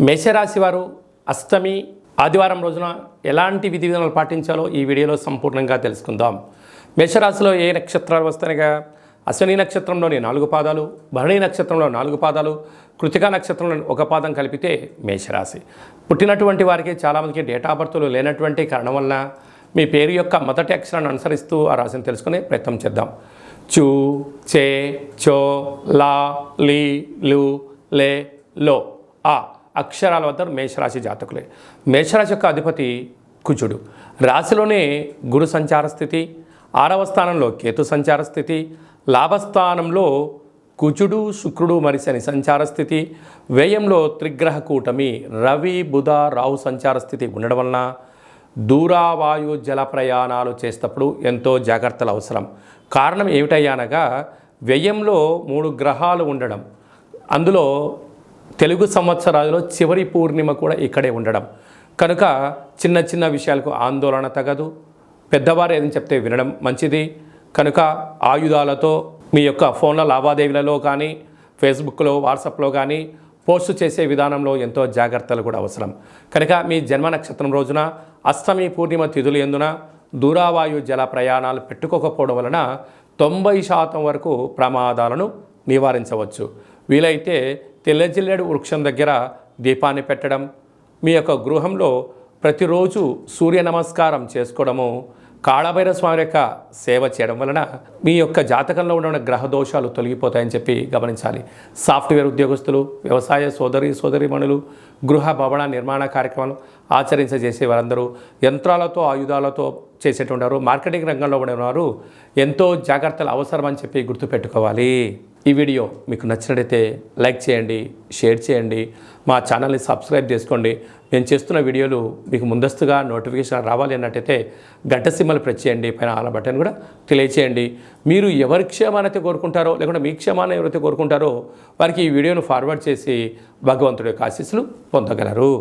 మేషరాశి వారు అష్టమి ఆదివారం రోజున ఎలాంటి విధి విధానాలు పాటించాలో ఈ వీడియోలో సంపూర్ణంగా తెలుసుకుందాం. మేషరాశిలో ఏ నక్షత్రాలు వస్తాయిగా? అశ్విని నక్షత్రంలోని నాలుగు పాదాలు భరణి నక్షత్రంలో నాలుగు పాదాలు కృతికా నక్షత్రంలో ఒక పాదం కలిపితే మేషరాశి. పుట్టినటువంటి వారికి చాలామందికి డేటా బర్త్లు లేనటువంటి కారణం వలన మీ పేరు యొక్క మొదటి అక్షరాన్ని అనుసరిస్తూ ఆ రాశిని తెలుసుకునే ప్రయత్నం చేద్దాం. చూ చే చో లా లీ లు లే లో ఆ. అక్షరాల వద్ద మేషరాశి జాతకులే. మేషరాశి యొక్క అధిపతి కుజుడు. రాశిలోనే గురు సంచార స్థితి ఆరవ స్థానంలో కేతు సంచార స్థితి లాభస్థానంలో కుజుడు శుక్రుడు మరి శని సంచార స్థితి వ్యయంలో త్రిగ్రహ కూటమి రవి బుధ రాహు సంచార స్థితి ఉండడం వలన దూరావాయు జల ప్రయాణాలు చేసేటప్పుడు ఎంతో జాగ్రత్తలు అవసరం. కారణం ఏమిటయ్యానగా వ్యయంలో మూడు గ్రహాలు ఉండడం. అందులో తెలుగు సంవత్సరాలలో చివరి పూర్ణిమ కూడా ఇక్కడే ఉండడం. కనుక చిన్న చిన్న విషయాలకు ఆందోళన తగదు. పెద్దవారు ఏదని చెప్తే వినడం మంచిది. కనుక ఆయుధాలతో మీ యొక్క ఫోన్ల లావాదేవీలలో కానీ ఫేస్బుక్లో వాట్సాప్లో కానీ పోస్ట్ చేసే విధానంలో ఎంతో జాగ్రత్తలు కూడా అవసరం. కనుక మీ జన్మ నక్షత్రం రోజున అష్టమి పూర్ణిమ తిథులు ఎందున దూరావాయు జల ప్రయాణాలు పెట్టుకోకపోవడం వలన తొంభై శాతం వరకు ప్రమాదాలను నివారించవచ్చు. వీలైతే తెల్లజిల్లెడు వృక్షం దగ్గర దీపాన్ని పెట్టడం మీ యొక్క గృహంలో ప్రతిరోజు సూర్య నమస్కారం చేసుకోవడము కాళభైర స్వామి యొక్క సేవ చేయడం వలన మీ యొక్క జాతకంలో ఉన్న గ్రహ దోషాలు తొలగిపోతాయని చెప్పి గమనించాలి. సాఫ్ట్వేర్ ఉద్యోగస్తులు వ్యవసాయ సోదరి సోదరిమణులు గృహ భవన నిర్మాణ కార్యక్రమాలు ఆచరించజేసే వారందరూ యంత్రాలతో ఆయుధాలతో చేసేటువంటి వారు మార్కెటింగ్ రంగంలో ఉన్నవారు ఎంతో జాగ్రత్తలు అవసరమని చెప్పి గుర్తుపెట్టుకోవాలి. ఈ వీడియో మీకు నచ్చినట్టయితే లైక్ చేయండి షేర్ చేయండి మా ఛానల్ని సబ్స్క్రైబ్ చేసుకోండి. నేను చేస్తున్న వీడియోలు మీకు ముందస్తుగా నోటిఫికేషన్ రావాలి అన్నట్టయితే గంట సిమ్మలు ప్రెస్ చేయండి పైన ఆల బటన్ కూడా తెలియచేయండి. మీరు ఎవరి క్షేమానైతే కోరుకుంటారో లేకుంటే మీ క్షేమాన్ని ఎవరైతే కోరుకుంటారో వారికి ఈ వీడియోను ఫార్వర్డ్ చేసి భగవంతుడి యొక్క ఆశీస్సులు పొందగలరు.